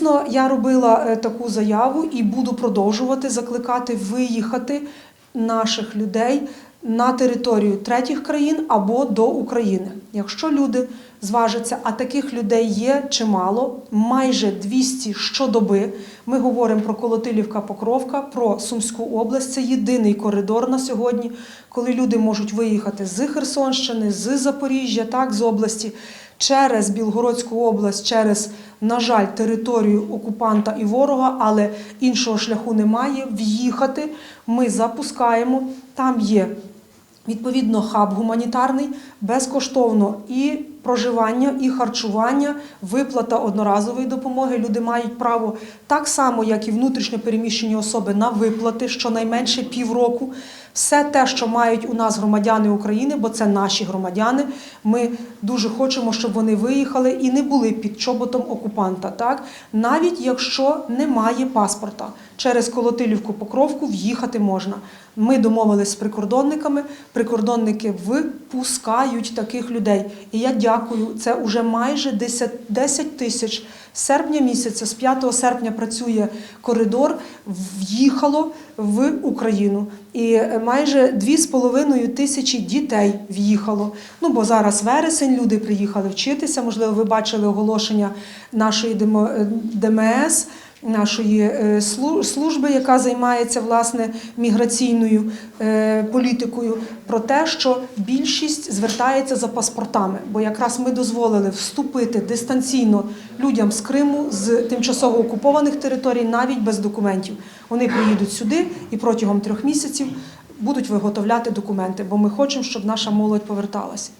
Дійсно, я робила е, таку заяву і буду продовжувати закликати виїхати наших людей на територію третіх країн або до України. Якщо люди зважаться, а таких людей є чимало, майже 200 щодоби. Ми говоримо про Колотилівка Покровка, про Сумську область. Це єдиний коридор на сьогодні, коли люди можуть виїхати з Херсонщини, з Запоріжжя, так, з області через Білгородську область, через, на жаль, територію окупанта і ворога, але іншого шляху немає. В'їхати ми запускаємо. Там є відповідно хаб гуманітарний, безкоштовно і проживання, і харчування, виплата одноразової допомоги. Люди мають право так само, як і внутрішньо переміщені особи, на виплати щонайменше півроку. Все те, що мають у нас громадяни України, бо це наші громадяни. Ми дуже хочемо, щоб вони виїхали і не були під чоботом окупанта. Так навіть якщо немає паспорта, через Колотилівку Покровку в'їхати можна. Ми домовились з прикордонниками. Прикордонники випускають таких людей. І я дякую. Це вже майже 10, 10 тисяч. Серпня місяця, з 5 серпня працює коридор, в'їхало в Україну. І е, майже 2,5 тисячі дітей в'їхало. Ну бо зараз вересень, люди приїхали вчитися. Можливо, ви бачили оголошення нашої ДМ- е, ДМС. Нашої е, служби, яка займається власне міграційною е, політикою, про те, що більшість звертається за паспортами, бо якраз ми дозволили вступити дистанційно людям з Криму з тимчасово окупованих територій, навіть без документів. Вони приїдуть сюди і протягом трьох місяців будуть виготовляти документи, бо ми хочемо, щоб наша молодь поверталася.